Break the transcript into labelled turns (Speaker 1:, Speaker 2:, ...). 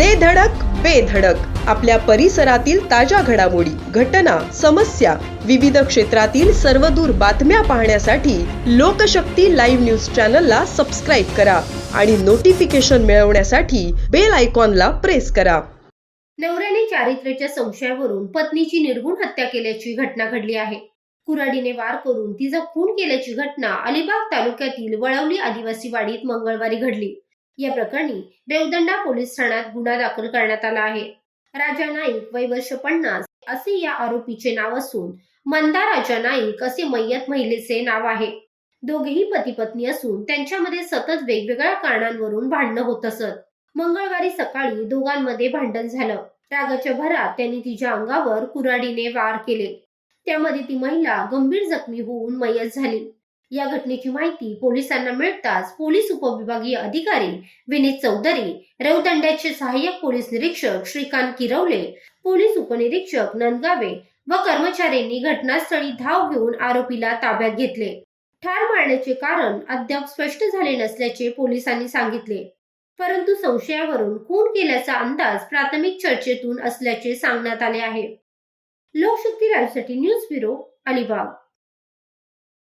Speaker 1: दे धडक बेधडक आपल्या परिसरातील ताज्या घडामोडी घटना समस्या विविध क्षेत्रातील सर्वदूर बातम्या पाहण्यासाठी लोकशक्ती लाईव्ह न्यूज चॅनलला सबस्क्राईब करा आणि नोटिफिकेशन मिळवण्यासाठी बेल आयकॉनला प्रेस करा.
Speaker 2: नवऱ्याने चारित्र्याच्या संशयावरून पत्नीची निर्गुण हत्या केल्याची घटना घडली आहे. कुऱ्हाडीने वार करून तिचा खून केल्याची घटना अलिबाग तालुक्यातील वळवली आदिवासी वाडीत मंगळवारी घडली. या प्रकरणी देवदंडा पोलीस ठाण्यात गुन्हा दाखल करण्यात आला आहे. राजा नाईक वय वर्ष पन्नास असे या आरोपीचे नाव असून मंदा राजा नाईक असे मय्यत महिलेचे नाव आहे. दोघेही पती पत्नी असून त्यांच्यामध्ये सतत वेगवेगळ्या कारणांवरून भांडणं होत असत. मंगळवारी सकाळी दोघांमध्ये भांडण झालं. रागाच्या भरात त्यांनी तिच्या अंगावर कुऱ्हाडीने वार केले. त्यामध्ये ती महिला गंभीर जखमी होऊन मयत झाली. या घटनेची माहिती पोलिसांना मिळताच पोलीस उपविभागीय अधिकारी विनीत चौधरी रवदंड्याचे सहाय्यक पोलीस निरीक्षक श्रीकांत किरवले पोलीस उपनिरीक्षक नंदगावे व कर्मचाऱ्यांनी घटनास्थळी धाव घेऊन आरोपीला ताब्यात घेतले. ठार मारण्याचे कारण अद्याप स्पष्ट झाले नसल्याचे पोलिसांनी सांगितले. परंतु संशयावरून खून केल्याचा अंदाज प्राथमिक चर्चेतून असल्याचे सांगण्यात आले आहे. लोकशक्ती लाईव्हसाठी न्यूज ब्युरो अलिबाग.